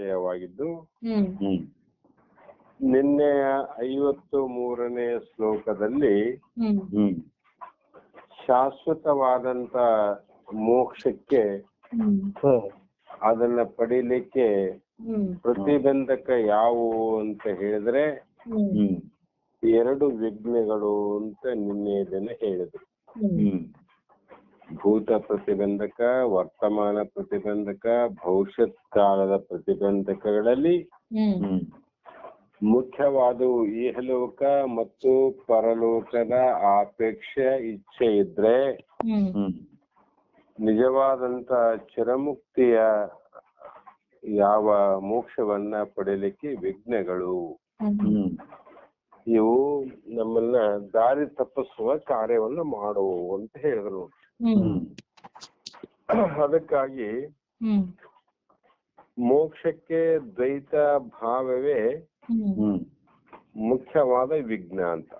ವಿಷಯವಾಗಿದ್ದು ನಿನ್ನೆ ಐವತ್ತು ಮೂರನೇ ಶ್ಲೋಕದಲ್ಲಿ ಶಾಶ್ವತವಾದಂತ ಮೋಕ್ಷಕ್ಕೆ ಅದನ್ನ ಪಡಿಲಿಕ್ಕೆ ಪ್ರತಿಬಂಧಕ ಯಾವುವು ಅಂತ ಹೇಳಿದ್ರೆ ಎರಡು ವಿಘ್ನಗಳು ಅಂತ ನಿನ್ನೆ ದಿನ ಹೇಳಿದ್ರು. ಭೂತ ಪ್ರತಿಬಂಧಕ ವರ್ತಮಾನ ಪ್ರತಿಬಂಧಕ ಭವಿಷ್ಯತ್ ಕಾಲದ ಪ್ರತಿಬಂಧಕಗಳಲ್ಲಿ ಮುಖ್ಯವಾದವು ಇಹಲೋಕ ಮತ್ತು ಪರಲೋಕದ ಆಪೇಕ್ಷೆ ಇಚ್ಛೆ ಇದ್ರೆ ನಿಜವಾದಂತ ಚಿರಮುಕ್ತಿಯ ಯಾವ ಮೋಕ್ಷವನ್ನ ಪಡೆಯಲಿಕ್ಕೆ ವಿಘ್ನಗಳು. ಹ್ಮ್. ಇವು ನಮ್ಮನ್ನ ದಾರಿ ತಪ್ಪಿಸುವ ಕಾರ್ಯವನ್ನ ಮಾಡುವು ಅಂತ ಹೇಳಿದ್ರು. ಅದಕ್ಕಾಗಿ ಹ್ಮ್. ಮೋಕ್ಷಕ್ಕೆ ದ್ವೈತ ಭಾವವೇ ಮುಖ್ಯವಾದ ವಿಘ್ನ ಅಂತ.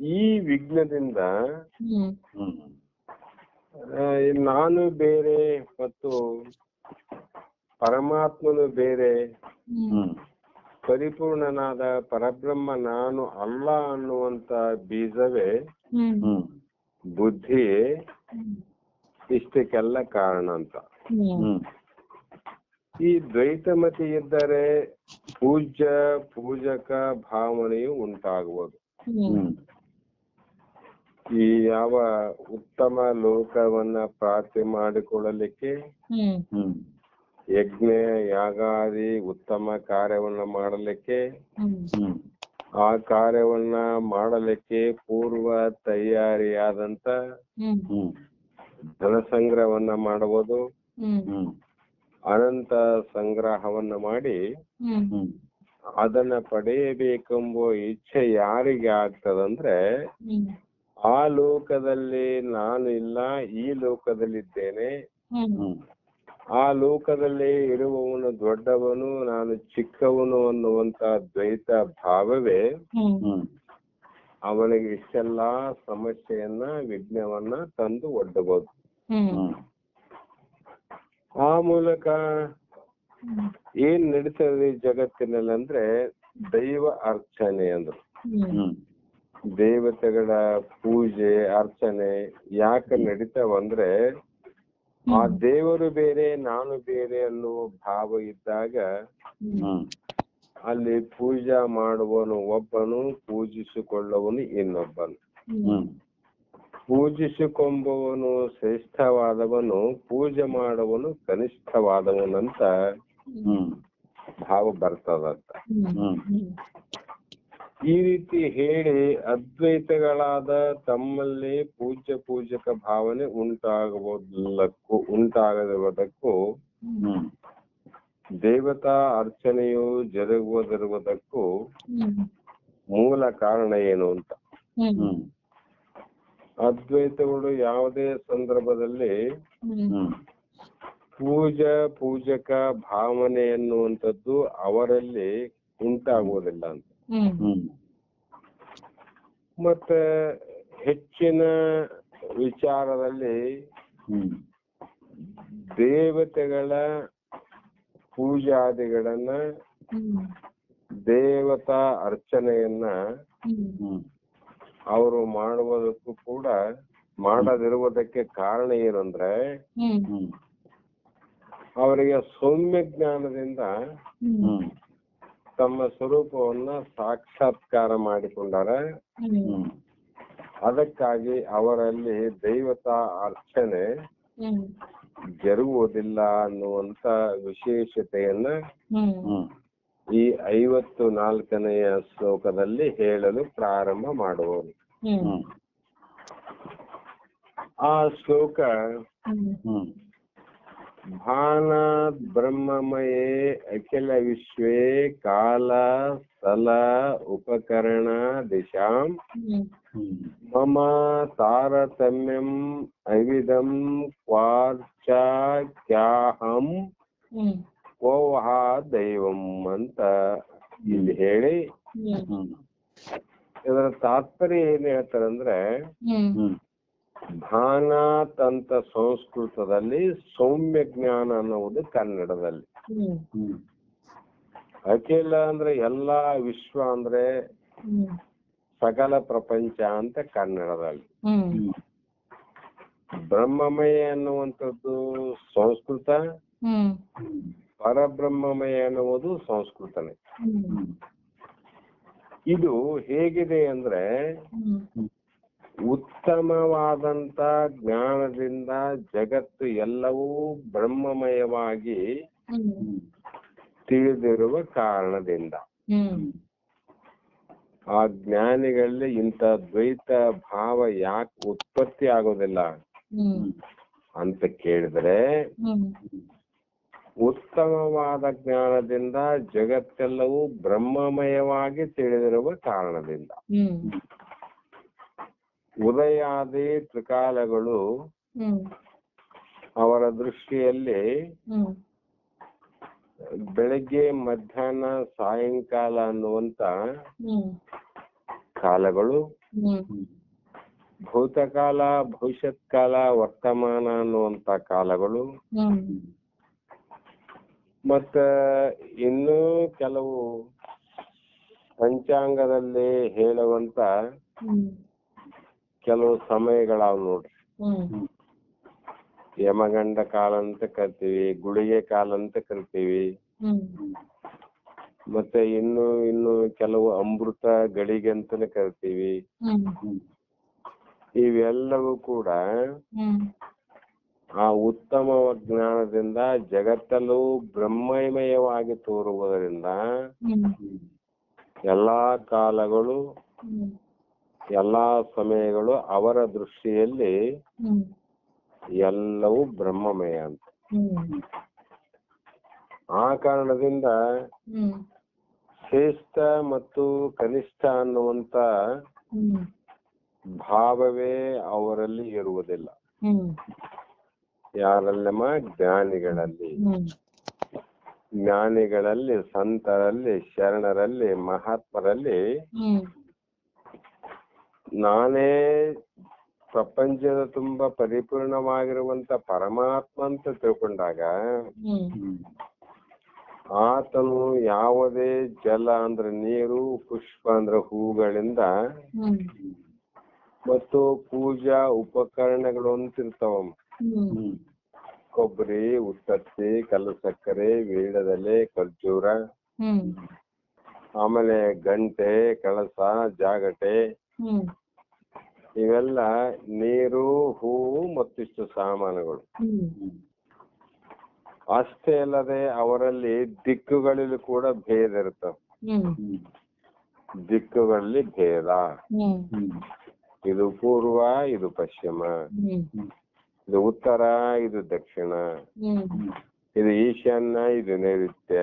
ಈ ವಿಘ್ನದಿಂದ ನಾನು ಬೇರೆ ಮತ್ತು ಪರಮಾತ್ಮನು ಬೇರೆ ಪರಿಪೂರ್ಣನಾದ ಪರಬ್ರಹ್ಮ ನಾನು ಅಲ್ಲ ಅನ್ನುವಂತ ಬೀಜವೇ ಬುದ್ಧಿಯೇ ಇಷ್ಟಕ್ಕೆಲ್ಲ ಕಾರಣ ಅಂತ. ಈ ದ್ವೈತಮತಿ ಇದ್ದರೆ ಪೂಜ್ಯ ಪೂಜಕ ಭಾವನೆಯು ಉಂಟಾಗುವುದು. ಈ ಯಾವ ಉತ್ತಮ ಲೋಕವನ್ನ ಪ್ರಾರ್ಥನೆ ಮಾಡಿಕೊಳ್ಳಲಿಕ್ಕೆ ಯಜ್ಞ ಯಾಗಾದಿ ಉತ್ತಮ ಕಾರ್ಯವನ್ನ ಮಾಡಲಿಕ್ಕೆ ಆ ಕಾರ್ಯವನ್ನ ಮಾಡಲಿಕ್ಕೆ ಪೂರ್ವ ತಯಾರಿಯಾದಂತ ಧನ ಸಂಗ್ರಹವನ್ನ ಮಾಡುವುದು ಹ್ಮ್. ಹ್ಮ್. ಅನಂತ ಸಂಗ್ರಹವನ್ನ ಮಾಡಿ ಅದನ್ನ ಪಡೆಯಬೇಕೆಂಬ ಇಚ್ಛೆ ಯಾರಿಗೆ ಆಗ್ತದಂದ್ರೆ ಆ ಲೋಕದಲ್ಲಿ ನಾನು ಇಲ್ಲ ಈ ಲೋಕದಲ್ಲಿದ್ದೇನೆ. ಆ ಲೋಕದಲ್ಲಿ ಇರುವವನು ದೊಡ್ಡವನು ನಾನು ಚಿಕ್ಕವನು ಅನ್ನುವಂತ ದ್ವೈತ ಭಾವವೇ ಅವನಿಗೆ ಇಷ್ಟೆಲ್ಲಾ ಸಮಸ್ಯೆಯನ್ನ ವಿಘ್ನವನ್ನ ತಂದು ಒಡ್ಡಬಹುದು ಆ ಮೂಲಕ ಏನ್ ನಡೀತದೆ ಜಗತ್ತಿನಲ್ಲಿ ಅಂದ್ರೆ ದೈವ ಅರ್ಚನೆ ಅಂದ್ರು. ದೇವತೆಗಳ ಪೂಜೆ ಅರ್ಚನೆ ಯಾಕೆ ನಡೀತಾವಂದ್ರೆ ಆ ದೇವರು ಬೇರೆ ನಾನು ಬೇರೆ ಅನ್ನುವ ಭಾವ ಇದ್ದಾಗ ಅಲ್ಲಿ ಪೂಜಾ ಮಾಡುವನು ಒಬ್ಬನು ಪೂಜಿಸಿಕೊಳ್ಳುವನು ಇನ್ನೊಬ್ಬನು. ಪೂಜಿಸಿಕೊಂಬುವನು ಶ್ರೇಷ್ಠವಾದವನು ಪೂಜೆ ಮಾಡುವನು ಕನಿಷ್ಠವಾದವನಂತ ಹ್ಮ್. ಭಾವ ಬರ್ತದಂತ. ಈ ರೀತಿ ಹೇಳಿ ಅದ್ವೈತಗಳಾದ ತಮ್ಮಲ್ಲಿ ಪೂಜ್ಯ ಪೂಜಕ ಭಾವನೆ ಉಂಟಾಗುವುದಕ್ಕೂ ಉಂಟಾಗದಿರುವುದಕ್ಕೂ ಹ್ಮ್. ದೇವತಾ ಅರ್ಚನೆಯು ಜರುಗುವುದಿರುವುದಕ್ಕೂ ಹ್ಮ್. ಮೂಲ ಕಾರಣ ಏನು ಅಂತ. ಅದ್ವೈತಗಳು ಯಾವುದೇ ಸಂದರ್ಭದಲ್ಲಿ ಪೂಜಾ ಪೂಜಕ ಭಾವನೆ ಎನ್ನುವಂಥದ್ದು ಅವರಲ್ಲಿ ಉಂಟಾಗುವುದಿಲ್ಲ ಅಂತ. ಮತ್ತೆ ಹೆಚ್ಚಿನ ವಿಚಾರದಲ್ಲಿ ಹ್ಮ್. ದೇವತೆಗಳ ಪೂಜಾದಿಗಳನ್ನ ಹ್ಮ್. ದೇವತಾ ಅರ್ಚನೆಯನ್ನ ಅವರು ಮಾಡುವುದಕ್ಕೂ ಕೂಡ ಮಾಡದಿರುವುದಕ್ಕೆ ಕಾರಣ ಏನಂದ್ರೆ ಅವರಿಗೆ ಸೌಮ್ಯ ಜ್ಞಾನದಿಂದ ತಮ್ಮ ಸ್ವರೂಪವನ್ನ ಸಾಕ್ಷಾತ್ಕಾರ ಮಾಡಿಕೊಂಡಾರ. ಅದಕ್ಕಾಗಿ ಅವರಲ್ಲಿ ದೈವತ ಅರ್ಚನೆ ಜರುಗುವುದಿಲ್ಲ ಅನ್ನುವಂತ ವಿಶೇಷತೆಯನ್ನ ಈ ಐವತ್ತು ನಾಲ್ಕನೆಯ ಶ್ಲೋಕದಲ್ಲಿ ಹೇಳಲು ಪ್ರಾರಂಭ ಮಾಡುವವರು ಆ ಶ್ಲೋಕ ಹ್ಮ್ ಹ್ಮ್ ಭಾನ ಬ್ರಹ್ಮಮಯೇ ಅಖಿಲ ವಿಶ್ವೇ ಕಾಲ ಸ್ಥಳ ಉಪಕರಣ ದಿಶಾಂ ಹ್ಮ್ ಹ್ಮ್ ಮಮ ತಾರತಮ್ಯಂ ಅವಿದಂ ಕ್ವಾರ್ಚ ಕ್ಯಾಹಂ ಹ್ಮ್ ಕೋವಹ ದೈವಂ ಅಂತ ಇಲ್ಲಿ ಹೇಳಿ। ಹ್ಮ್ ಹ್ಮ್. ಇದರ ತಾತ್ಪರ್ಯ ಏನ್ ಹೇಳ್ತಾರಂದ್ರೆ ಹ್ಮ್. ಹ್ಮ್. ಭಾನಾತ್ ಅಂತ ಸಂಸ್ಕೃತದಲ್ಲಿ ಸೌಮ್ಯ ಜ್ಞಾನ ಅನ್ನುವುದು ಕನ್ನಡದಲ್ಲಿ. ಅಖಿಲ ಅಂದ್ರೆ ಎಲ್ಲಾ ವಿಶ್ವ ಅಂದ್ರೆ ಸಕಲ ಪ್ರಪಂಚ ಅಂತ ಕನ್ನಡದಲ್ಲಿ. ಹ್ಮ್. ಹ್ಮ್ ಬ್ರಹ್ಮಮಯ ಅನ್ನುವಂಥದ್ದು ಸಂಸ್ಕೃತ. ಹ್ಮ್. ಪರಬ್ರಹ್ಮಮಯ ಅನ್ನುವುದು ಸಂಸ್ಕೃತನೇ. ಇದು ಹೇಗಿದೆ ಅಂದ್ರೆ ಹ್ಮ್. ಉತ್ತಮವಾದಂತ ಜ್ಞಾನದಿಂದ ಜಗತ್ತು ಎಲ್ಲವೂ ಬ್ರಹ್ಮಮಯವಾಗಿ ಹ್ಮ್ ಹ್ಮ್ ತಿಳಿದಿರುವ ಕಾರಣದಿಂದ. ಆ ಜ್ಞಾನಿಗಳಲ್ಲಿ ಇಂಥ ದ್ವೈತ ಭಾವ ಯಾಕೆ ಉತ್ಪತ್ತಿ ಆಗೋದಿಲ್ಲ? ಅಂತ ಕೇಳಿದ್ರೆ ಉತ್ತಮವಾದ ಜ್ಞಾನದಿಂದ ಜಗತ್ತೆಲ್ಲವೂ ಬ್ರಹ್ಮಮಯವಾಗಿ ತಿಳಿದಿರುವ ಕಾರಣದಿಂದ. ಉದಯಾದಿ ತ್ರಿಕಾಲಗಳು ಹ್ಮ್. ಅವರ ದೃಷ್ಟಿಯಲ್ಲಿ ಬೆಳಗ್ಗೆ ಮಧ್ಯಾಹ್ನ ಸಾಯಂಕಾಲ ಅನ್ನುವಂತ ಕಾಲಗಳು. ಭೂತಕಾಲ ಭವಿಷ್ಯತ್ ಕಾಲ ವರ್ತಮಾನ ಅನ್ನುವಂತ ಕಾಲಗಳು. ಮತ್ತ ಇನ್ನೂ ಕೆಲವು ಪಂಚಾಂಗದಲ್ಲಿ ಹೇಳುವಂತ ಕೆಲವು ಸಮಯಗಳಾವ್ ನೋಡ್ರಿ. ಯಮಗಂಡ ಕಾಲ ಅಂತ ಕರಿತೀವಿ ಗುಳಿಗೆ ಕಾಲ ಅಂತ ಕರಿತೀವಿ. ಮತ್ತೆ ಇನ್ನು ಇನ್ನು ಕೆಲವು ಅಮೃತ ಗಳಿಗೆ ಅಂತಾನೆ ಕರಿತೀವಿ. ಇವೆಲ್ಲವೂ ಕೂಡ ಆ ಉತ್ತಮ ಜ್ಞಾನದಿಂದ ಜಗತ್ತಲ್ಲೂ ಬ್ರಹ್ಮಮಯವಾಗಿ ತೋರುವುದರಿಂದ ಎಲ್ಲಾ ಕಾಲಗಳು ಎಲ್ಲಾ ಸಮಯಗಳು ಅವರ ದೃಷ್ಟಿಯಲ್ಲಿ ಎಲ್ಲವೂ ಬ್ರಹ್ಮಮಯ ಅಂತ. ಆ ಕಾರಣದಿಂದ ಶ್ರೇಷ್ಠ ಮತ್ತು ಕನಿಷ್ಠ ಅನ್ನುವಂತ ಭಾವವೇ ಅವರಲ್ಲಿ ಇರುವುದಿಲ್ಲ. ಯಾರಲ್ಲಮ್ಮ? ಜ್ಞಾನಿಗಳಲ್ಲಿ. ಜ್ಞಾನಿಗಳಲ್ಲಿ ಸಂತರಲ್ಲಿ ಶರಣರಲ್ಲಿ ಮಹಾತ್ಮರಲ್ಲಿ ನಾನೇ ಪ್ರಪಂಚದ ತುಂಬಾ ಪರಿಪೂರ್ಣವಾಗಿರುವಂತ ಪರಮಾತ್ಮ ಅಂತ ತಿಳ್ಕೊಂಡಾಗ ಆತನು ಯಾವುದೇ ಜಲ ಅಂದ್ರೆ ನೀರು ಪುಷ್ಪ ಅಂದ್ರೆ ಹೂಗಳಿಂದ ಮತ್ತು ಪೂಜಾ ಉಪಕರಣಗಳು ಅಂತ ಇರ್ತಾವ. ಕೊಬ್ಬರಿ ಉತ್ತತ್ತಿ ಕಲ್ಲು ಸಕ್ಕರೆ ವೀಳ್ಯದೆಲೆ ಖರ್ಜೂರ. ಆಮೇಲೆ ಗಂಟೆ ಕಳಸ ಜಾಗಟೆ. ಇವೆಲ್ಲ ನೀರು ಹೂವು ಮತ್ತಿಷ್ಟು ಸಾಮಾನುಗಳು. ಅಷ್ಟೇ ಅಲ್ಲದೆ ಅವರಲ್ಲಿ ದಿಕ್ಕುಗಳಲ್ಲಿ ಕೂಡ ಭೇದ ಇರ್ತವೆ ದಿಕ್ಕುಗಳಲ್ಲಿ ಭೇದ. ಇದು ಪೂರ್ವ ಇದು ಪಶ್ಚಿಮ. ಇದು ಉತ್ತರ ಇದು ದಕ್ಷಿಣ. ಇದು ಈಶಾನ್ಯ ಇದು ನೈಋತ್ಯ.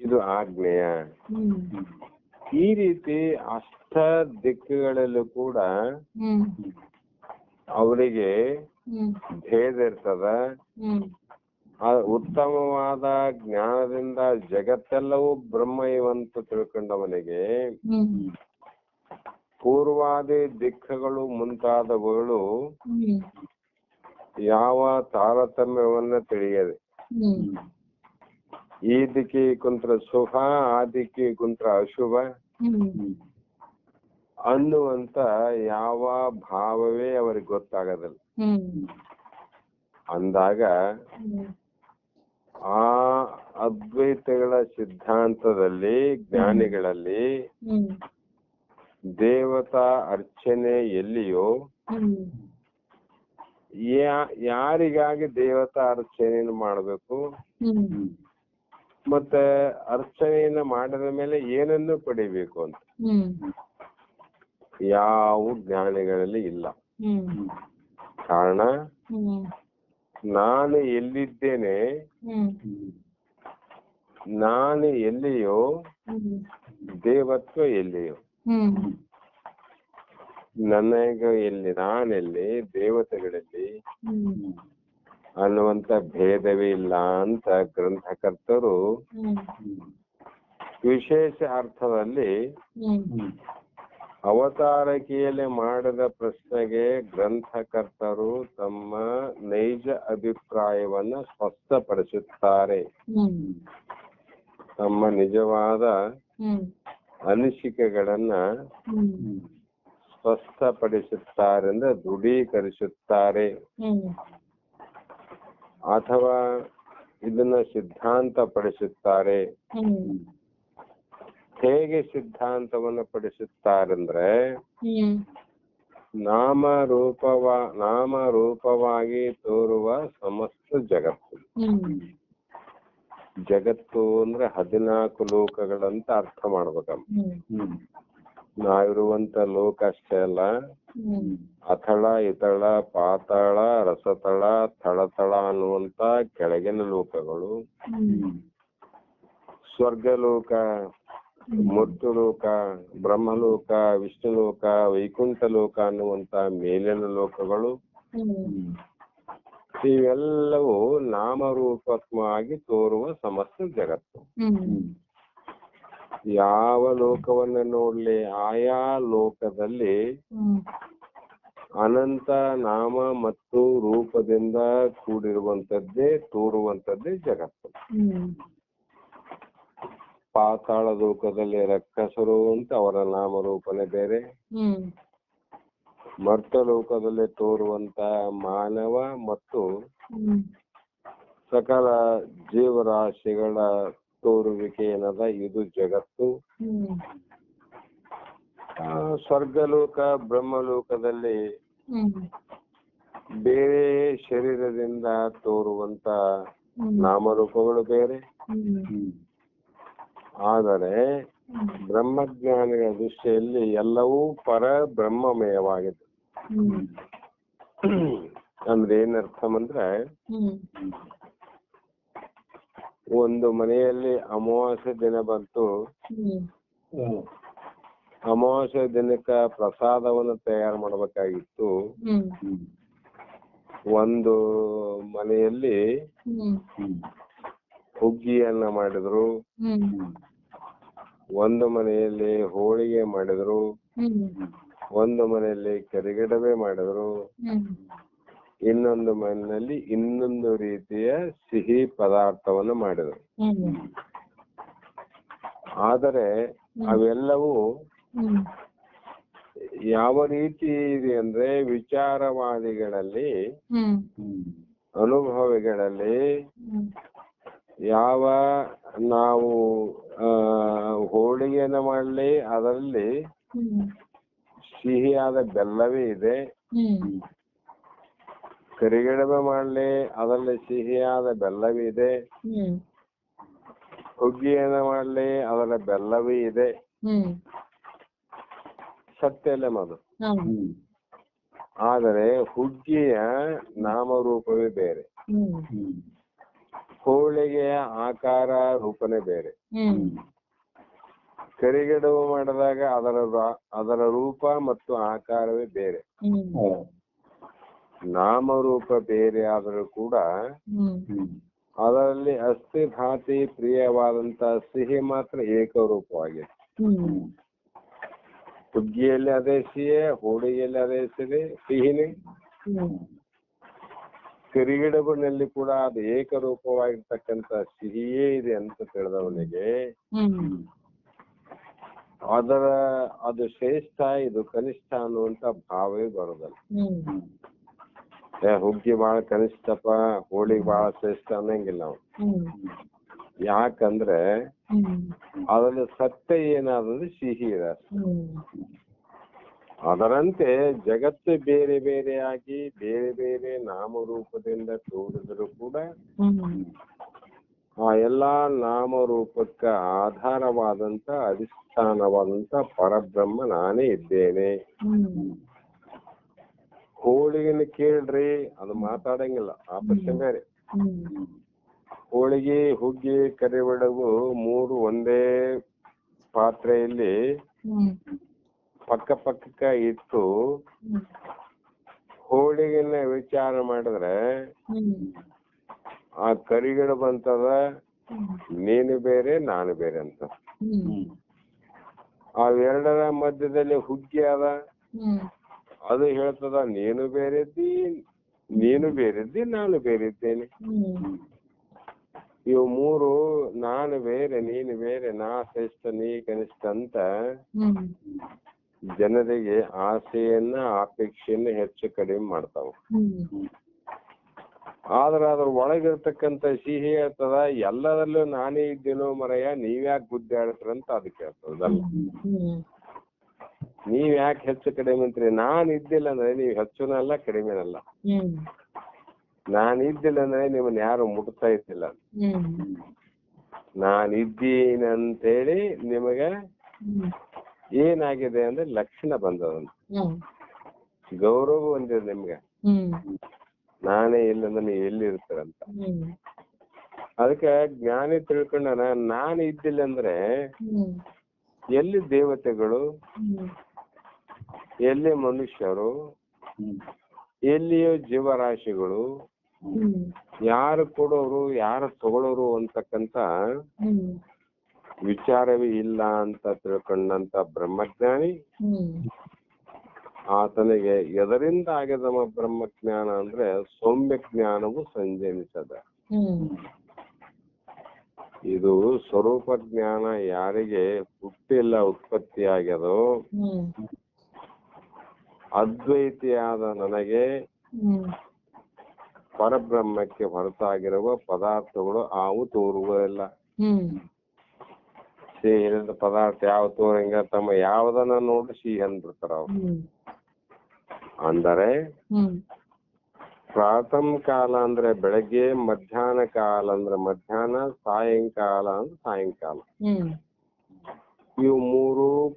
ಇದು ಆಗ್ನೇಯ. ಈ ರೀತಿ ಅಷ್ಟ ದಿಕ್ಕುಗಳಲ್ಲೂ ಕೂಡ ಅವರಿಗೆ ಭೇದ ಇರ್ತದ. ಉತ್ತಮವಾದ ಜ್ಞಾನದಿಂದ ಜಗತ್ತೆಲ್ಲವೂ ಬ್ರಹ್ಮ ಇವಂತ ತಿಳ್ಕೊಂಡವನಿಗೆ ಪೂರ್ವಾದಿ ದಿಕ್ಕುಗಳು ಮುಂತಾದವುಗಳು ಯಾವ ತಾರತಮ್ಯವನ್ನ ತಿಳಿಯದೆ. ಈ ದಿಕ್ಕಿ ಕುಂತ್ರ ಶುಭ ಆ ದಿಕ್ಕಿ ಕುಂತ್ರ ಅಶುಭ. ಅನ್ನುವಂತ ಯಾವ ಭಾವವೇ ಅವರಿಗೆ ಗೊತ್ತಾಗದಿಲ್ಲ. ಅಂದಾಗ ಆ ಅದ್ವೈತಗಳ ಸಿದ್ಧಾಂತದಲ್ಲಿ ಜ್ಞಾನಿಗಳಲ್ಲಿ ದೇವತಾ ಅರ್ಚನೆ ಎಲ್ಲಿಯೋ ಯಾರಿಗಾಗಿ ದೇವತಾ ಅರ್ಚನೆಯನ್ನು ಮಾಡಬೇಕು? ಮತ್ತೆ ಅರ್ಚನೆಯನ್ನ ಮಾಡಿದ ಮೇಲೆ ಏನನ್ನು ಪಡಿಬೇಕು ಅಂತ? ಯಾವ ಜ್ಞಾನಿಗಳಲ್ಲಿ ಇಲ್ಲ. ಕಾರಣ ನಾನು ಎಲ್ಲಿದ್ದೇನೆ? ನಾನು ಎಲ್ಲಿಯೋ ದೇವತ್ವ ಎಲ್ಲಿಯೋ. ನನಗೆ ಎಲ್ಲಿ ನಾನೆಲ್ಲಿ ದೇವತೆಗಳಲ್ಲಿ ಅನ್ನುವಂತ ಭೇದವೇ ಇಲ್ಲ ಅಂತ ಗ್ರಂಥಕರ್ತರು ವಿಶೇಷ ಅರ್ಥದಲ್ಲಿ ಅವತಾರಕಿಯಲ್ಲಿ ಮಾಡಿದ ಪ್ರಶ್ನೆಗೆ ಗ್ರಂಥಕರ್ತರು ತಮ್ಮ ನೈಜ ಅಭಿಪ್ರಾಯವನ್ನ ಸ್ಪಷ್ಟಪಡಿಸುತ್ತಾರೆ. ತಮ್ಮ ನಿಜವಾದ ಅನಿಸಿಕೆಗಳನ್ನ ಸ್ಪಷ್ಟಪಡಿಸುತ್ತಾರೆ ದೃಢೀಕರಿಸುತ್ತಾರೆ. ಅಥವಾ ಇದನ್ನ ಸಿದ್ಧಾಂತ ಪಡಿಸುತ್ತಾರೆ. ಹೇಗೆ ಸಿದ್ಧಾಂತವನ್ನು ಪಡಿಸುತ್ತಾರೆಂದ್ರೆ ನಾಮ ರೂಪವ ನಾಮ ರೂಪವಾಗಿ ತೋರುವ ಸಮಸ್ತ ಜಗತ್ತು. ಜಗತ್ತು ಅಂದ್ರೆ ಹದಿನಾಲ್ಕು ಲೋಕಗಳಂತ ಅರ್ಥ ಮಾಡ್ಬೇಕಮ್ಮ. ನಾವಿರುವಂತ ಲೋಕ ಅಷ್ಟೇ ಅಲ್ಲ ಅಥಳ ಇತಳ ಪಾತಾಳ ರಸತಳ ಥಳತಳ ಅನ್ನುವಂತ ಕೆಳಗಿನ ಲೋಕಗಳು. ಸ್ವರ್ಗಲೋಕ ಮೃತ್ಯುಲೋಕ ಬ್ರಹ್ಮಲೋಕ ವಿಷ್ಣುಲೋಕ ವೈಕುಂಠ ಲೋಕ ಅನ್ನುವಂತ ಮೇಲಿನ ಲೋಕಗಳು. ಇವೆಲ್ಲವೂ ನಾಮರೂಪಾತ್ಮವಾಗಿ ತೋರುವ ಸಮಸ್ತ ಜಗತ್ತು. ಯಾವ ಲೋಕವನ್ನ ನೋಡ್ಲಿ? ಆಯಾ ಲೋಕದಲ್ಲಿ ಅನಂತ ನಾಮ ಮತ್ತು ರೂಪದಿಂದ ಕೂಡಿರುವಂತದ್ದೇ ತೋರುವಂತದ್ದೇ ಜಗತ್ತು. ಪಾತಾಳ ಲೋಕದಲ್ಲಿ ರಕ್ಕಸರು ಅಂತ ಅವರ ನಾಮ ರೂಪನೆ ಬೇರೆ. ಮರ್ತ ಲೋಕದಲ್ಲಿ ತೋರುವಂತ ಮಾನವ ಮತ್ತು ಸಕಲ ಜೀವರಾಶಿಗಳ ತೋರುವಿಕೆ ಏನದ? ಇದು ಜಗತ್ತು. ಸ್ವರ್ಗಲೋಕ ಬ್ರಹ್ಮಲೋಕದಲ್ಲಿ ಹ್ಮ್ ಬೇರೆ ಶರೀರದಿಂದ ತೋರುವಂತ ನಾಮರೂಪಗಳು ಬೇರೆ. ಆದರೆ ಬ್ರಹ್ಮಜ್ಞಾನಿಗಳ ದೃಷ್ಟಿಯಲ್ಲಿ ಎಲ್ಲವೂ ಪರ ಬ್ರಹ್ಮಮಯವಾಗಿದೆ. ಹ್ಮ್. ಅಂದ್ರೆ ಏನರ್ಥ ಅಂದ್ರೆ ಹ್ಮ್. ಒಂದು ಮನೆಯಲ್ಲಿ ಅಮಾವಾಸ್ಯೆ ದಿನ ಬಂತು. ಅಮಾವಾಸ್ಯ ದಿನಕ್ಕ ಪ್ರಸಾದವನ್ನು ತಯಾರು ಮಾಡಬೇಕಾಗಿತ್ತು. ಒಂದು ಮನೆಯಲ್ಲಿ ಹುಗ್ಗಿಯನ್ನ ಮಾಡಿದ್ರು. ಹ್ಮ್. ಒಂದು ಮನೆಯಲ್ಲಿ ಹೋಳಿಗೆ ಮಾಡಿದ್ರು. ಒಂದು ಮನೆಯಲ್ಲಿ ಕರಿಗಡಬೆ ಮಾಡಿದ್ರು. ಇನ್ನೊಂದು ಮನೆಯಲ್ಲಿ ಇನ್ನೊಂದು ರೀತಿಯ ಸಿಹಿ ಪದಾರ್ಥವನ್ನು ಮಾಡಿದ್ರು. ಆದರೆ ಅವೆಲ್ಲವೂ ಯಾವ ರೀತಿ ಇದೆ ಅಂದ್ರೆ ವಿಚಾರವಾದಿಗಳಲ್ಲಿ ಅನುಭವಿಗಳಲ್ಲಿ ಯಾವ ನಾವು ಆ ಹೋಳಿಗೆಯನ್ನು ಮಾಡಲಿ ಅದರಲ್ಲಿ ಸಿಹಿಯಾದ ಬೆಲ್ಲವೇ ಇದೆ. ಕರಿಗಡಬೆ ಮಾಡ್ಲಿ ಅದರಲ್ಲಿ ಸಿಹಿಯಾದ ಬೆಲ್ಲವೇ ಇದೆ. ಹ್ಮ್. ಹುಗ್ಗಿಯನ್ನು ಮಾಡ್ಲಿ ಅದರ ಬೆಲ್ಲವೂ ಇದೆ. ಹ್ಮ್. ಹೌದು ಆದರೆ ಹುಗ್ಗಿಯ ನಾಮರೂಪವೇ ಬೇರೆ. ಹ್ಮ್. ಹ್ಮ್. ಹೋಳಿಗೆಯ ಆಕಾರ ರೂಪನೇ ಬೇರೆ. ಹ್ಮ್. ಕರಿಗಡುಬು ಮಾಡಿದಾಗ ಅದರ ರಾ- ಅದರ ರೂಪ ಮತ್ತು ಆಕಾರವೇ ಬೇರೆ. ಹ್ಮ್. ಹೌದು. ನಾಮರೂಪ ಬೇರೆ ಆದರೂ ಕೂಡ ಅದರಲ್ಲಿ ಅಸ್ಥಿ ಭಾತಿ ಪ್ರಿಯವಾದಂತ ಸಿಹಿ ಮಾತ್ರ ಏಕರೂಪವಾಗಿದೆ ಹುಗ್ಗಿಯಲ್ಲಿ ಅದೇ ಸಿಹಿ ಹೋಳಿಗೆಯಲ್ಲಿ ಅದೇ ಸಿಹಿ ಸಿಹಿನೇ. ಸಿರಿಗಿಡಗಳಲ್ಲಿ ಕೂಡ ಅದು ಏಕರೂಪವಾಗಿರ್ತಕ್ಕಂತ ಸಿಹಿಯೇ ಇದೆ ಅಂತ ತಿಳಿದವನಿಗೆ. ಅದರ ಅದು ಶ್ರೇಷ್ಠ ಇದು ಕನಿಷ್ಠ ಅನ್ನುವಂತ ಭಾವವೇ ಬರೋದಲ್ಲ. ಏ ಹುಗ್ಗಿ ಬಾಳ ಕನಿಷ್ಠಪ್ಪ ಹೋಳಿಗೆ ಬಾಳ ಶ್ರೇಷ್ಠ ಅನ್ನಂಗಿಲ್ಲ ನಾವು ಯಾಕಂದ್ರೆ ಅದರಲ್ಲಿ ಸತ್ಯ ಏನಾದ್ರೂ ಸಿಹಿ ಇದೆ ಅದರಂತೆ ಜಗತ್ತು ಬೇರೆ ಬೇರೆಯಾಗಿ ಬೇರೆ ಬೇರೆ ನಾಮರೂಪದಿಂದ ತೋರಿದ್ರು ಕೂಡ ಆ ಎಲ್ಲಾ ನಾಮರೂಪಕ್ಕ ಆಧಾರವಾದಂತ ಅಧಿಷ್ಠಾನವಾದಂತ ಪರಬ್ರಹ್ಮ ನಾನೇ ಇದ್ದೇನೆ. ಹೋಳಿಗೆನ ಕೇಳ್ರಿ ಅದು ಮಾತಾಡಂಗಿಲ್ಲ ಆ ಬೇರೆ. ಹೋಳಿಗೆ ಹುಗ್ಗಿ ಕರಿಬಡಗು ಮೂರು ಒಂದೇ ಪಾತ್ರೆಯಲ್ಲಿ ಪಕ್ಕ ಪಕ್ಕ ಪಕ್ಕಕ್ಕ ಇಟ್ಟು ಹೋಳಿಗೆನ ವಿಚಾರ ಮಾಡಿದ್ರೆ ಆ ಕರಿಗಡು ಬಂತದ ನೀನು ಬೇರೆ ನಾನು ಬೇರೆ ಅಂತ. ಆ ಎರಡರ ಅವೆರಡರ ಮಧ್ಯದಲ್ಲಿ ಹುಗ್ಗಿ ಅದ. ಅದು ಹೇಳ್ತದ, ನೀನು ಬೇರೆ ಇದ್ದಿ ನೀನು ಬೇರೆ ಇದ್ದಿ ನಾನು ಬೇರೆ ಇದ್ದೇನೆ ಇವ್ ಮೂರು, ನಾನು ಬೇರೆ, ನೀನು ಬೇರೆ, ನಾ ಶ್ರೇಷ್ಠ, ನೀ ಕನಿಷ್ಠ ಅಂತ ಜನರಿಗೆ ಆಸೆಯನ್ನ, ಅಪೇಕ್ಷೆಯನ್ನ ಹೆಚ್ಚು ಕಡಿಮೆ ಮಾಡ್ತಾವ. ಆದ್ರ ಅದ್ರ ಒಳಗಿರ್ತಕ್ಕಂತ ಸಿಹಿ ಹೇಳ್ತದ ಎಲ್ಲದರಲ್ಲೂ ನಾನೇ ಇದ್ದೇನೋ ಮರಯ್ಯ ನೀವ್ಯಾಕೆ ಆಡ್ತೀರಂತ ಅದಕ್ಕೆ ಹೇಳ್ತದಲ್ಲ ನೀವ್ ಯಾಕೆ ಹೆಚ್ಚು ಕಡಿಮೆ ಅಂತೀರಿ? ನಾನ್ ಇದ್ದಿಲ್ಲ ಅಂದ್ರೆ ನೀವ್ ಹೆಚ್ಚುನಲ್ಲ ಕಡಿಮೆನಲ್ಲ ಹ್ಮ್. ನಾನ್ ಇದ್ದಿಲ್ಲ ಅಂದ್ರೆ ನಿಮ್ಮನ್ನ ಯಾರು ಮುಟ್ತಾ ಇದ್ದಿಲ್ಲ. ಹ್ಮ್. ನಾನ್ ಇದ್ದೀನಿ ಅಂತೇಳಿ ನಿಮಗೆ ಹ್ಮ್. ಏನಾಗಿದೆ ಅಂದ್ರೆ ಲಕ್ಷಣ ಬಂದದಂತ ಹ್ಮ್. ಗೌರವ ಬಂದಿದೆ ನಿಮ್ಗೆ. ಹ್ಮ್. ನಾನೇ ಇಲ್ಲ ಅಂದ್ರೆ ನೀವು ಎಲ್ಲಿ ಇರ್ತೀರಂತ ಹ್ಮ್. ಅದಕ್ಕೆ ಜ್ಞಾನಿ ತಿಳ್ಕೊಂಡ ನಾನು ಇದ್ದಿಲ್ಲ ಅಂದ್ರೆ ಹ್ಮ್. ಎಲ್ಲಿ ದೇವತೆಗಳು? ಎಲ್ಲಿ ಮನುಷ್ಯರು? ಎಲ್ಲಿಯೋ ಜೀವರಾಶಿಗಳು? ಯಾರು ಕೊಡೋರು ಯಾರು ತಗೊಳೋರು ಅಂತಕ್ಕಂತ ವಿಚಾರವೇ ಇಲ್ಲ ಅಂತ ತಿಳ್ಕೊಂಡಂತ ಬ್ರಹ್ಮಜ್ಞಾನಿ ಹ್ಮ್. ಆತನಿಗೆ ಎದರಿಂದ ಆಗ್ಯದಮ್ಮ ಬ್ರಹ್ಮಜ್ಞಾನ ಅಂದ್ರೆ ಸೌಮ್ಯ ಜ್ಞಾನವು ಸಂಜನಿಸದ. ಇದು ಸ್ವರೂಪ ಜ್ಞಾನ ಯಾರಿಗೆ ಹುಟ್ಟಿಲ್ಲ ಉತ್ಪತ್ತಿ ಆಗ್ಯದೋ ಅದ್ವೈತಿಯಾದ ನನಗೆ ಪರಬ್ರಹ್ಮಕ್ಕೆ ಹೊರತಾಗಿರುವ ಪದಾರ್ಥಗಳು ಆವು ತೋರುವುದಿಲ್ಲ ಸಿಹಿದ ಪದಾರ್ಥ ಯಾವ ತೋರಂಗ ತಮ್ಮ ಯಾವ್ದನ್ನ ನೋಡಿ ಸಿಹಿ ಅಂದ್ಬಿಡ್ತಾರ ಅವ್ರು. ಅಂದರೆ ಪ್ರಾತಃ ಕಾಲ ಅಂದ್ರೆ ಬೆಳಗ್ಗೆ ಮಧ್ಯಾಹ್ನ ಕಾಲ ಅಂದ್ರೆ ಮಧ್ಯಾಹ್ನ ಸಾಯಂಕಾಲ ಅಂದ್ರೆ ಸಾಯಂಕಾಲ. ಇವು ಮೂರು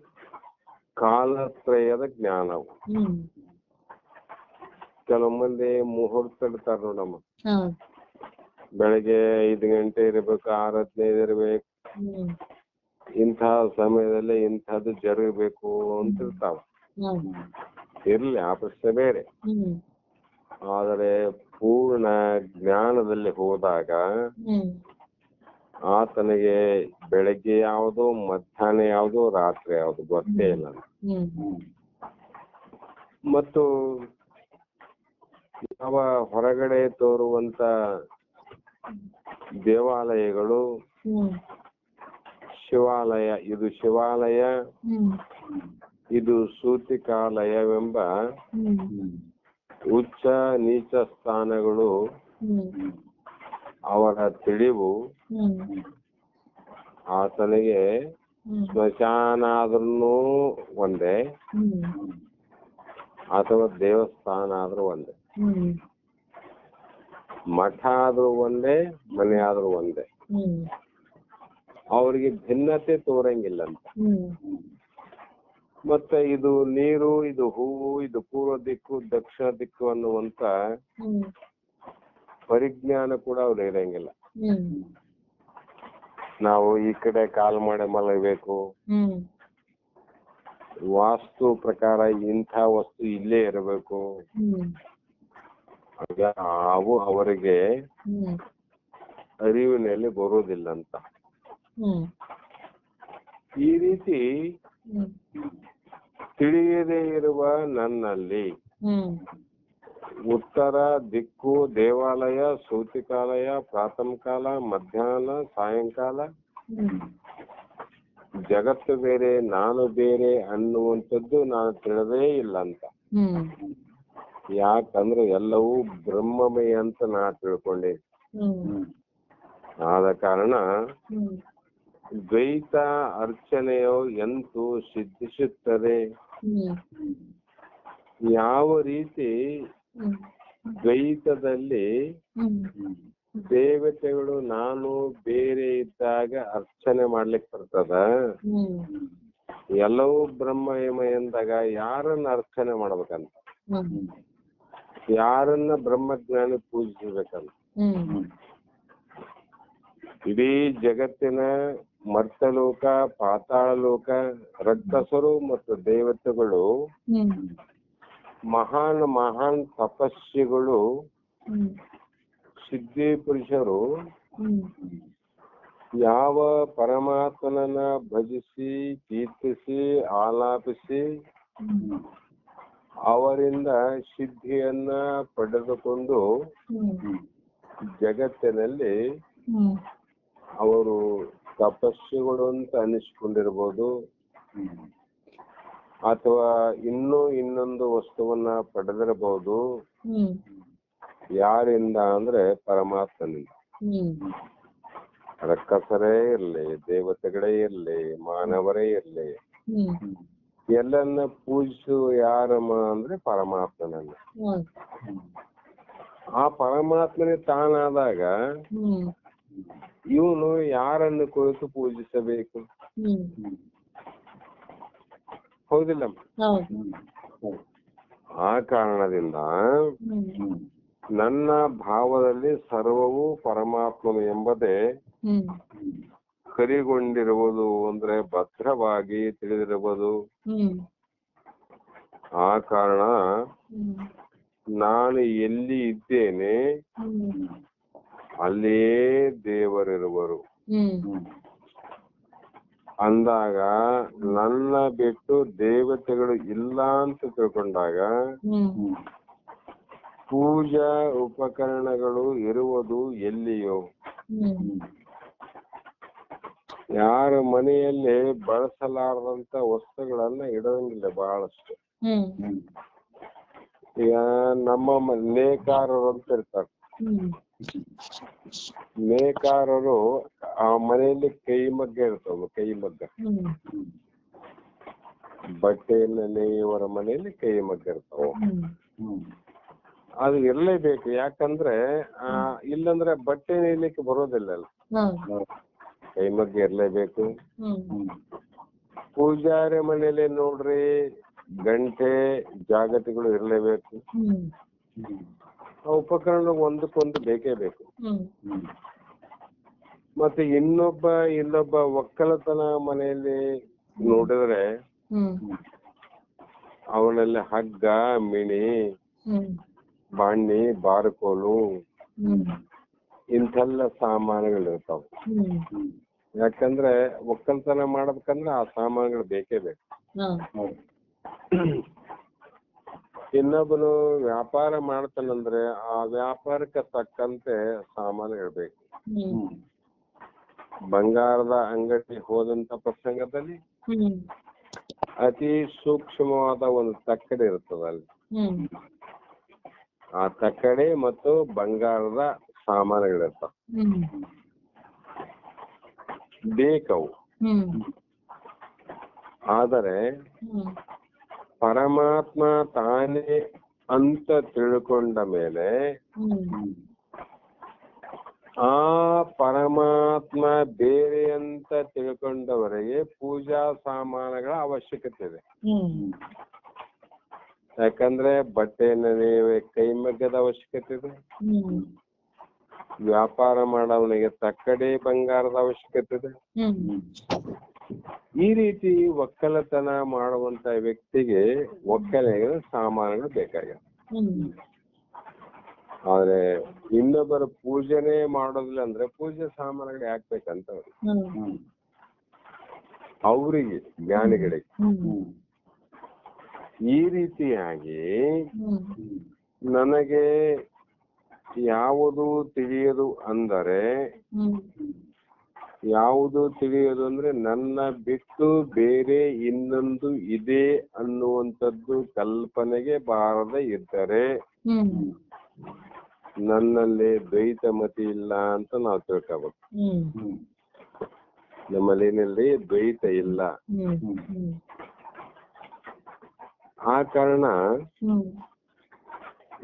ಕಾಲತ್ರಯದ ಜ್ಞಾನವು. ಹ್ಮ್. ಕೆಲವು ಮಂದಿ ಮುಹೂರ್ತ ಇಡ್ತಾರ ನೋಡಮ್ಮ ಬೆಳಿಗ್ಗೆ ಐದು ಗಂಟೆ ಇರ್ಬೇಕು ಆರು ಹದಿನೈದು ಇರ್ಬೇಕು. ಇಂತಹ ಇಂಥ ಸಮಯದಲ್ಲಿ ಇಂಥದ್ದು ಜರುಗಬೇಕು ಅಂತ ಇರ್ತಾವ. ಇರ್ಲಿ ಆ ಪ್ರಶ್ನೆ ಬೇರೆ. ಆದರೆ ಪೂರ್ಣ ಜ್ಞಾನದಲ್ಲಿ ಹೋದಾಗ ಆತನಿಗೆ ಬೆಳಗ್ಗೆ ಯಾವುದು ಮಧ್ಯಾಹ್ನ ಯಾವುದು ರಾತ್ರಿ ಯಾವುದು ಗೊತ್ತೇ ಇಲ್ಲ. ಮತ್ತು ಯಾವ ಹೊರಗಡೆ ತೋರುವಂತ ದೇವಾಲಯಗಳು ಶಿವಾಲಯ ಇದು ಶಿವಾಲಯ ಇದು ಸೂತಿಕಾಲಯವೆಂಬ ಉಚ್ಚ ನೀಚ ಸ್ಥಾನಗಳು ಅವರ ತಿಳಿವು ಆತನಿಗೆ ಸ್ಮಶಾನ ಆದ್ರೂ ಒಂದೇ. ಅಥವಾ ದೇವಸ್ಥಾನ ಆದ್ರೂ ಒಂದೇ. ಮಠ ಆದ್ರೂ ಒಂದೇ ಮನೆ ಆದ್ರೂ ಒಂದೇ. ಅವರಿಗೆ ಭಿನ್ನತೆ ತೋರಂಗಿಲ್ಲ ಅಂತ ಮತ್ತೆ ಇದು ನೀರು ಇದು ಹೂವು ಇದು ಪೂರ್ವ ದಿಕ್ಕು ದಕ್ಷಿಣ ದಿಕ್ಕು ಅನ್ನುವಂತ ಪರಿಜ್ಞಾನ ಕೂಡ ಅವ್ರು ಇರಂಗಿಲ್ಲ. ನಾವು ಈ ಕಡೆ ಕಾಲ್ ಮಾಡಿ ಮಲಗಬೇಕು. ವಾಸ್ತು ಪ್ರಕಾರ ಇಂಥ ವಸ್ತು ಇಲ್ಲೇ ಇರಬೇಕು. ಅವು ಅವರಿಗೆ ಅರಿವಿನಲ್ಲಿ ಬರೋದಿಲ್ಲ ಅಂತ ಈ ರೀತಿ ತಿಳಿಯದೇ ಇರುವ ನನ್ನಲ್ಲಿ ಉತ್ತರ ದಿಕ್ಕು ದೇವಾಲಯ ಸೂತಿಕಾಲಯ ಪ್ರಾಥಮಿಕಾಲ ಕಾಲ ಮಧ್ಯಾಹ್ನ ಸಾಯಂಕಾಲ. ಜಗತ್ತು ಬೇರೆ ನಾನು ಬೇರೆ ಅನ್ನುವಂಥದ್ದು ನಾನು ತಿಳಿದೇ ಇಲ್ಲ ಅಂತ ಯಾಕಂದ್ರೆ ಎಲ್ಲವೂ ಬ್ರಹ್ಮಮಯ ಅಂತ ನಾ ತಿಳ್ಕೊಂಡೆ. ಆದ ಕಾರಣ ದ್ವೈತ ಅರ್ಚನೆಯು ಎಂತೂ ಸಿದ್ಧಿಸುತ್ತದೆ? ಯಾವ ರೀತಿ ದ್ವೈತದಲ್ಲಿ ದೇವತೆಗಳು ನಾನು ಬೇರೆ ಇದ್ದಾಗ ಅರ್ಚನೆ ಮಾಡ್ಲಿಕ್ಕೆ ಬರ್ತದ? ಎಲ್ಲವೂ ಬ್ರಹ್ಮಯಮ ಎಂದಾಗ ಯಾರನ್ನ ಅರ್ಚನೆ ಮಾಡ್ಬೇಕಂತ? ಯಾರನ್ನ ಬ್ರಹ್ಮಜ್ಞಾನಿ ಪೂಜಿಸಬೇಕಂತ? ಇಡೀ ಜಗತ್ತಿನ ಮರ್ತಲೋಕ ಪಾತಾಳ ಲೋಕ ರಕ್ತಸರು ಮತ್ತು ದೇವತೆಗಳು ಮಹಾನ್ ಮಹಾನ್ ತಪಸ್ವಿಗಳು ಹ್ಮ್. ಸಿದ್ಧಿ ಪುರುಷರು ಯಾವ ಪರಮಾತ್ಮನನ್ನ ಭಜಿಸಿ ಕೀರ್ತಿಸಿ ಆಲಾಪಿಸಿ ಅವರಿಂದ ಸಿದ್ಧಿಯನ್ನ ಪಡೆದುಕೊಂಡು ಜಗತ್ತಿನಲ್ಲಿ ಅವರು ತಪಸ್ಸುಗಳು ಅಂತ ಅನಿಸ್ಕೊಂಡಿರ್ಬೋದು. ಅಥವಾ ಇನ್ನೂ ಇನ್ನೊಂದು ವಸ್ತುವನ್ನ ಪಡೆದಿರಬಹುದು. ಯಾರಿಂದ ಅಂದ್ರೆ ಪರಮಾತ್ಮನಿಂದ. ಹ್ಮ್. ರಕ್ಕಸರೇ ಇರ್ಲಿ ದೇವತೆಗಳೇ ಇರ್ಲಿ ಮಾನವರೇ ಇರ್ಲಿ. ಎಲ್ಲನ್ನ ಪೂಜಿಸುವ ಯಾರಮ್ಮ ಅಂದ್ರೆ ಪರಮಾತ್ಮನನ್ನ. ಆ ಪರಮಾತ್ಮನೇ ತಾನಾದಾಗ ಹ್ಮ್. ಇವನು ಯಾರನ್ನು ಕುರಿತು ಪೂಜಿಸಬೇಕು? ಹೌದಿಲ್ಲ ಹೌದು. ಆ ಕಾರಣದಿಂದ ನನ್ನ ಭಾವದಲ್ಲಿ ಸರ್ವವು ಪರಮಾತ್ಮನು ಎಂಬುದೇ ಕರಿಗೊಂಡಿರುವುದು ಅಂದ್ರೆ ಭದ್ರವಾಗಿ ತಿಳಿದಿರುವುದು. ಆ ಕಾರಣ ನಾನು ಎಲ್ಲಿ ಇದ್ದೇನೆ ಹ್ಮ್. ಅಲ್ಲಿಯೇ ದೇವರಿರುವರು ಅಂದಾಗ ನನ್ನ ಬಿಟ್ಟು ದೇವತೆಗಳು ಇಲ್ಲ ಅಂತ ತಿಳ್ಕೊಂಡಾಗ ಪೂಜಾ ಉಪಕರಣಗಳು ಇರುವುದು ಎಲ್ಲಿಯೋ. ಯಾರ ಮನೆಯಲ್ಲಿ ಬಳಸಲಾರದಂತ ವಸ್ತುಗಳನ್ನ ಇಡೋಂಗಿಲ್ಲ ಬಹಳಷ್ಟು. ಈಗ ನಮ್ಮ ನೇಕಾರರು ಅಂತ ಇರ್ತಾರೆ. ಹ್ಮ್. ನೇಕಾರರು ಆ ಮನೆಯಲ್ಲಿ ಕೈ ಮಗ್ಗ ಇರ್ತವೆ ಕೈ ಮಗ್ಗ. ಬಟ್ಟೆಯನ್ನ ನೇಯುವರ ಮನೆಯಲ್ಲಿ ಕೈ ಮಗ್ಗ ಇರ್ತಾವ ಅದು ಇರ್ಲೇಬೇಕು ಯಾಕಂದ್ರೆ ಆ ಇಲ್ಲಂದ್ರೆ ಬಟ್ಟೆ ನೇಯ್ಲಿಕ್ಕೆ ಬರೋದಿಲ್ಲ ಅಲ್ಲ. ಕೈ ಮಗ್ಗ ಇರ್ಲೇಬೇಕು ಪೂಜಾರಿ ಮನೆಯಲ್ಲಿ ನೋಡ್ರಿ ಗಂಟೆ ಜಾಗತಿಗಳು ಇರ್ಲೇಬೇಕು ಆ ಉಪಕರಣ ಒಂದಕ್ಕೊಂದು ಬೇಕೇ ಬೇಕು. ಹ್ಮ್. ಮತ್ತೆ ಇನ್ನೊಬ್ಬ ಇನ್ನೊಬ್ಬ ಒಕ್ಕಲತನ ಮನೆಯಲ್ಲಿ ನೋಡಿದ್ರೆ ಹ್ಮ್. ಅವನಲ್ಲಿ ಹಗ್ಗ ಮಿಣಿ ಹ್ಮ್. ಬಾಣಿ ಬಾರ್ಕೋಲು ಹ್ಮ್. ಇಂಥೆಲ್ಲ ಸಾಮಾನುಗಳಿರ್ತಾವ. ಹ್ಮ್. ಹ್ಮ್ ಯಾಕಂದ್ರೆ ಒಕ್ಕಲ್ತನ ಮಾಡ್ಬೇಕಂದ್ರೆ ಆ ಸಾಮಾನುಗಳು ಬೇಕೇ ಬೇಕು. ಇನ್ನೊಬ್ಬನು ವ್ಯಾಪಾರ ಮಾಡ್ತಾನಂದ್ರೆ ಆ ವ್ಯಾಪಾರಕ್ಕೆ ತಕ್ಕಂತೆ ಸಾಮಾನುಗಳು ಇರಬೇಕು ಹ್ಮ್. ಹ್ಮ್. ಬಂಗಾರದ ಅಂಗಡಿ ಹೋದಂತ ಪ್ರಸಂಗದಲ್ಲಿ ಹ್ಮ್. ಅತಿ ಸೂಕ್ಷ್ಮವಾದ ಒಂದು ತಕ್ಕಡಿ ಇರ್ತದಲ್ಲಿ ಹ್ಮ್. ಆ ತಕ್ಕಡಿ ಮತ್ತು ಬಂಗಾರದ ಸಾಮಾನುಗಳಿರ್ತಾವ. ಹ್ಮ್. ಬೇಕವು. ಹ್ಮ್. ಆದರೆ ಹ್ಮ್. ಪರಮಾತ್ಮ ತಾನೇ ಅಂತ ತಿಳ್ಕೊಂಡ ಮೇಲೆ ಆ ಪರಮಾತ್ಮ ಬೇರೆ ಅಂತ ತಿಳ್ಕೊಂಡವರಿಗೆ ಪೂಜಾ ಸಾಮಾನುಗಳ ಅವಶ್ಯಕತೆ ಇದೆ. ಯಾಕಂದ್ರೆ ಬಟ್ಟೆ ಕೈ ಕೈಮಗ್ಗದ ಅವಶ್ಯಕತೆ ಇದೆ. ವ್ಯಾಪಾರ ಮಾಡೋವನಿಗೆ ತಕ್ಕಡಿ ಬಂಗಾರದ ಅವಶ್ಯಕತೆ ಇದೆ. ಈ ರೀತಿ ಒಕ್ಕಲತನ ಮಾಡುವಂತ ವ್ಯಕ್ತಿಗೆ ಒಕ್ಕಲಿಗೆ ಸಾಮಾನುಗಳು ಬೇಕಾಗ್ಯಾವ. ಹ್ಮ್. ಆದ್ರೆ ಇನ್ನೊಬ್ಬರ ಪೂಜೆನೆ ಮಾಡೋದಿಲ್ಲ ಅಂದ್ರೆ ಪೂಜೆ ಸಾಮಾನುಗಳು ಯಾಕೆ ಬೇಕಂತ ಅವ್ರಿಗೆ. ಜ್ಞಾನಿಗಳಿಗೆ ಈ ರೀತಿಯಾಗಿ ನನಗೆ ಯಾವುದು ತಿಳಿಯದು ಅಂದರೆ ಯಾವುದು ತಿಳಿಯೋದು ಅಂದ್ರೆ ನನ್ನ ಬಿಟ್ಟು ಬೇರೆ ಇನ್ನೊಂದು ಇದೆ ಅನ್ನುವಂಥದ್ದು ಕಲ್ಪನೆಗೆ ಬಾರದೆ ಇದ್ದರೆ ನನ್ನಲ್ಲಿ ದ್ವೈತ ಮತಿ ಇಲ್ಲ ಅಂತ ನಾವು ತಿಳ್ಕೋಬೇಕು. ನಮ್ಮಲ್ಲಿ ದ್ವೈತ ಇಲ್ಲ. ಆ ಕಾರಣ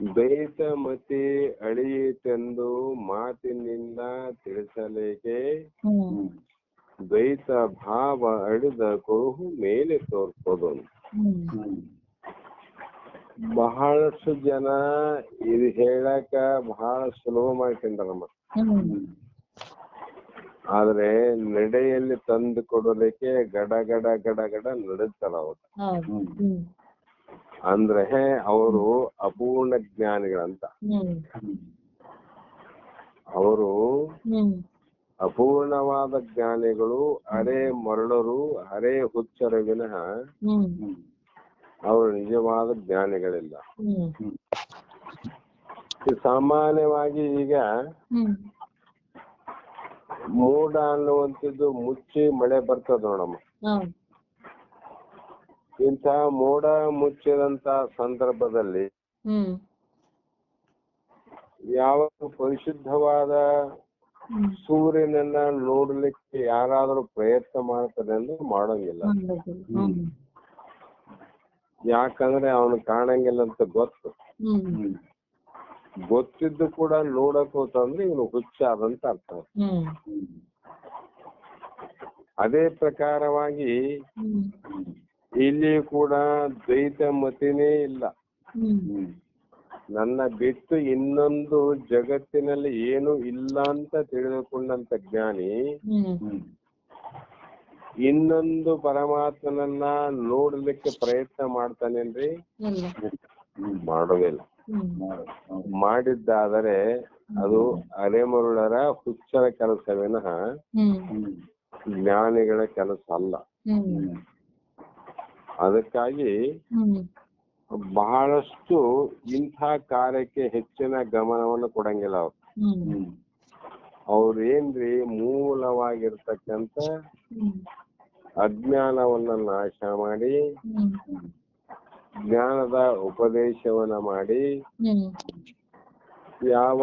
ದ್ವೈತ ಮತಿ ಅಳಿಯಿತೆಂದು ಮಾತಿನಿಂದ ತಿಳಿಸಲಿಕ್ಕೆ ದ್ವೈತ ಭಾವ ಅಳಿದ ಕುರುಹು ಮೇಲೆ ತೋರ್ಪೋದು. ಹ್ಮ್. ಬಹಳಷ್ಟು ಜನ ಇದು ಹೇಳಕ ಬಹಳ ಸುಲಭ ಮಾಡ್ಕೊಂಡ್ರ ನಮ್ಮ ಆದ್ರೆ ನಡೆಯಲ್ಲಿ ತಂದು ಕೊಡಲಿಕ್ಕೆ ಗಡ ಗಡ ಗಡ ಗಡ ನಡೆಸ್ತಾರ ಅವರು. ಅಂದ್ರೆ ಅವರು ಅಪೂರ್ಣ ಜ್ಞಾನಿಗಳಂತ. ಅವರು ಅಪೂರ್ಣವಾದ ಜ್ಞಾನಿಗಳು ಅರೆ ಮರಳರು ಅರೆ ಹುಚ್ಚರ ವಿನಃ ಅವರು ನಿಜವಾದ ಜ್ಞಾನಿಗಳಿಲ್ಲ. ಸಾಮಾನ್ಯವಾಗಿ ಈಗ ಮೂಡ ಮೋಡ ಅನ್ನುವಂಥದ್ದು ಮುಚ್ಚಿ ಮಳೆ ಬರ್ತದ ನೋಡಮ್ಮ. ಇಂಥ ಮೋಡ ಮುಚ್ಚಿದಂತ ಸಂದರ್ಭದಲ್ಲಿ ಯಾವ ಪರಿಶುದ್ಧವಾದ ಸೂರ್ಯನನ್ನ ನೋಡ್ಲಿಕ್ಕೆ ಯಾರಾದ್ರೂ ಪ್ರಯತ್ನ ಮಾಡ್ತಾರೆ ಅಂದ್ರೆ ಮಾಡಂಗಿಲ್ಲ. ಯಾಕಂದ್ರೆ ಅವನು ಕಾಣಂಗಿಲ್ಲ ಅಂತ ಗೊತ್ತು. ಗೊತ್ತಿದ್ದು ಕೂಡ ನೋಡಕ್ ಹೋತಂದ್ರೆ ಇವನು ಹುಚ್ಚಾದಂತ ಅರ್ಥ. ಅದೇ ಪ್ರಕಾರವಾಗಿ ಇಲ್ಲಿ ಕೂಡ ದ್ವೈತ ಮತಿನೇ ಇಲ್ಲ. ನನ್ನ ಬಿಟ್ಟು ಇನ್ನೊಂದು ಜಗತ್ತಿನಲ್ಲಿ ಏನು ಇಲ್ಲ ಅಂತ ತಿಳಿದುಕೊಂಡಂತ ಜ್ಞಾನಿ ಇನ್ನೊಂದು ಪರಮಾತ್ಮನನ್ನ ನೋಡ್ಲಿಕ್ಕೆ ಪ್ರಯತ್ನ ಮಾಡ್ತಾನೇನ್ರಿ ಮಾಡೋದಿಲ್ಲ ಮಾಡಿದ್ದಾದರೆ ಅದು ಅರೆಮರುಳರ ಹುಚ್ಚರ ಕೆಲಸ ವಿನಃ ಹ್ಮ್. ಹ್ಮ್ ಜ್ಞಾನಿಗಳ ಕೆಲಸ ಅಲ್ಲ. ಅದಕ್ಕಾಗಿ ಹ್ಮ್. ಬಹಳಷ್ಟು ಇಂಥ ಕಾರ್ಯಕ್ಕೆ ಹೆಚ್ಚಿನ ಗಮನವನ್ನು ಕೊಡಂಗಿಲ್ಲ ಅವ್ರು. ಹ್ಮ್. ಮೂಲವಾಗಿರ್ತಕ್ಕಂತ ಅಜ್ಞಾನವನ್ನ ನಾಶ ಮಾಡಿ ಜ್ಞಾನದ ಉಪದೇಶವನ್ನ ಮಾಡಿ ಹ್ಮ್. ಯಾವ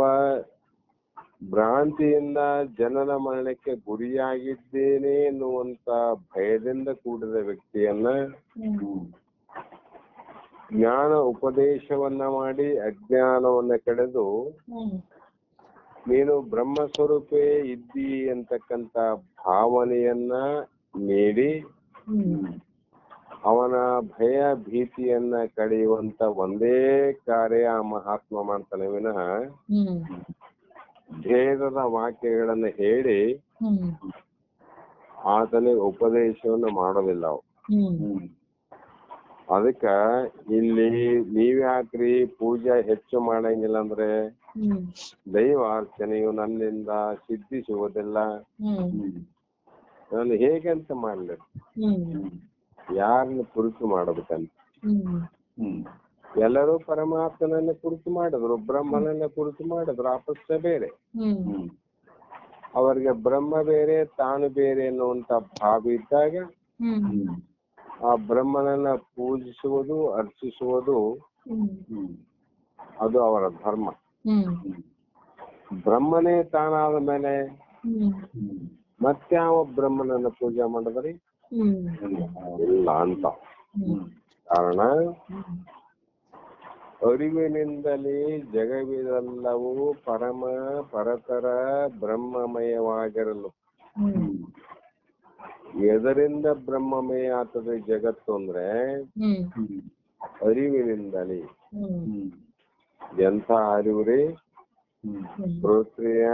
ಭ್ರಾಂತಿಯಿಂದ ಜನನ ಮರಣಕ್ಕೆ ಗುರಿಯಾಗಿದ್ದೇನೆ ಎನ್ನುವಂತ ಭಯದಿಂದ ಕೂಡಿದ ವ್ಯಕ್ತಿಯನ್ನ ಜ್ಞಾನ ಉಪದೇಶವನ್ನ ಮಾಡಿ ಅಜ್ಞಾನವನ್ನ ಕಡೆದು ನೀನು ಬ್ರಹ್ಮ ಸ್ವರೂಪೇ ಇದ್ದಿ ಅಂತಕ್ಕಂತ ಭಾವನೆಯನ್ನ ನೀಡಿ ಅವನ ಭಯ ಭೀತಿಯನ್ನ ಕಳೆಯುವಂತ ಒಂದೇ ಕಾರ್ಯ ಮಹಾತ್ಮ ಮಾಡ್ತಾನೆ ವಿನಃ ಭೇದದ ವಾಕ್ಯಗಳನ್ನ ಹೇಳಿ ಆತನಿಗೆ ಉಪದೇಶವನ್ನು ಮಾಡೋದಿಲ್ಲ ಅವು ಅದಕ್ಕ ಇಲ್ಲಿ ನೀವ್ಯಾಕ್ರಿ ಪೂಜೆ ಹೆಚ್ಚು ಮಾಡಂಗಿಲ್ಲ ಅಂದ್ರೆ ದೈವ ದೈವಾರ್ಚನೆಯು ನನ್ನಿಂದ ಸಿದ್ಧಿಸುವುದಿಲ್ಲ. ನಾನು ಹೇಗಂತ ಮಾಡ್ಲಿ? ಹ್ಮ್. ಯಾರನ್ನ ಕುರಿತು ಮಾಡಬೇಕಂತ? ಎಲ್ಲರೂ ಪರಮಾತ್ಮನನ್ನ ಕುರಿತು ಮಾಡಿದ್ರು ಬ್ರಹ್ಮನನ್ನ ಕುರಿತು ಮಾಡಿದ್ರು ಆಪಸ್ಸ ಬೇರೆ. ಅವರಿಗೆ ಬ್ರಹ್ಮ ಬೇರೆ ತಾನು ಬೇರೆ ಅನ್ನುವಂತ ಭಾವ ಇದ್ದಾಗ ಆ ಬ್ರಹ್ಮನನ್ನ ಪೂಜಿಸುವುದು ಅರ್ಚಿಸುವುದು ಅದು ಅವರ ಧರ್ಮ. ಹ್ಮ್. ಹ್ಮ್ ಬ್ರಹ್ಮನೇ ತಾನಾದ ಮೇಲೆ ಮತ್ಯಾವ ಬ್ರಹ್ಮನನ್ನ ಪೂಜೆ ಮಾಡಿದ್ರಿ? ಹ್ಮ್. ಇಲ್ಲ. ಅಂತ. ಕಾರಣ ಅರಿವಿನಿಂದಲೇ ಜಗವಿದೆಲ್ಲವೂ ಪರಮ ಪರತರ ಬ್ರಹ್ಮಮಯವಾಗಿರಲು. ಹ್ಮ್. ಹ್ಮ್ ಎದರಿಂದ ಬ್ರಹ್ಮಮಯ ಆಗ್ತದೆ ಜಗತ್ತು ಅಂದ್ರೆ ಅರಿವಿನಿಂದಲೇ. ಎಂಥ ಅರಿವು ರೀ ಶ್ರೋತ್ರಿಯ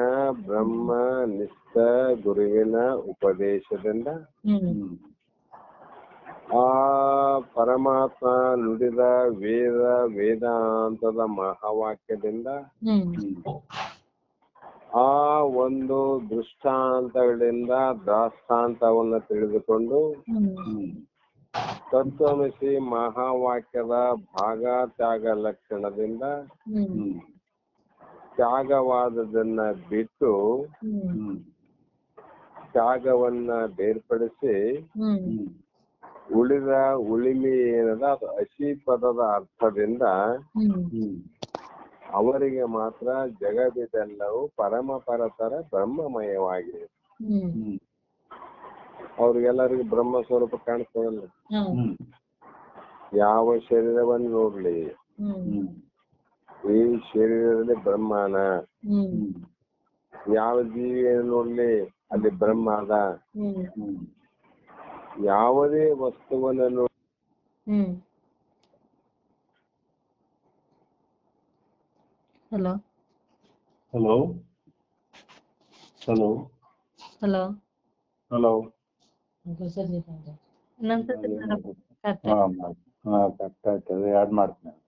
ಬ್ರಹ್ಮ ನಿಷ್ಠ ಗುರುವಿನ ಉಪದೇಶದಿಂದ. ಆ ಪರಮಾತ್ಮ ನುಡಿದ ವೇದ ವೇದಾಂತದ ಮಹಾವಾಕ್ಯದಿಂದ ಆ ಒಂದು ದೃಷ್ಟಾಂತಗಳಿಂದ ದಾಸ್ತಾಂತವನ್ನು ತಿಳಿದುಕೊಂಡು ತತ್ವಮಿಸಿ ಮಹಾವಾಕ್ಯದ ಭಾಗ ತ್ಯಾಗ ಲಕ್ಷಣದಿಂದ ತ್ಯಾಗವಾದದನ್ನ ಬಿಟ್ಟು ತ್ಯಾಗವನ್ನ ಬೇರ್ಪಡಿಸಿ ಉಳಿದ ಉಳಿಮಿ ಏನದ ಅದು ಅಸಿ ಪದದ ಅರ್ಥದಿಂದ ಅವರಿಗೆ ಮಾತ್ರ ಜಗವಿದೆಲ್ಲವೂ ಪರಮ ಪರತರ ಬ್ರಹ್ಮಮಯವಾಗಿದೆ. ಹ್ಮ್. ಹ್ಮ್. ಅವ್ರಿಗೆಲ್ಲರಿಗೂ ಬ್ರಹ್ಮ ಸ್ವರೂಪ ಕಾಣಿಸ್ತದಲ್ಲ. ಯಾವ ಶರೀರವನ್ನು ನೋಡ್ಲಿ? ಈ ಶರೀರದಲ್ಲಿ ಬ್ರಹ್ಮನ. ಹ್ಮ್. ಹ್ಮ್. ಯಾವ ಜೀವಿಯನ್ನು ನೋಡ್ಲಿ? ಅಲ್ಲಿ ಬ್ರಹ್ಮ ಅದ ಯಾವುದೇ ವಸ್ತುವನ್ನು ನೋಡಿ ಹ್ಮ್ hello hello hello hello hello ಸರಿ ಇನ್ನೊಂದ್ಸತಿ ಹಾ ಹಾ ಕಟ್ ಆಯ್ತದೆ ಆಡ್ ಮಾಡ್ತೀನಿ.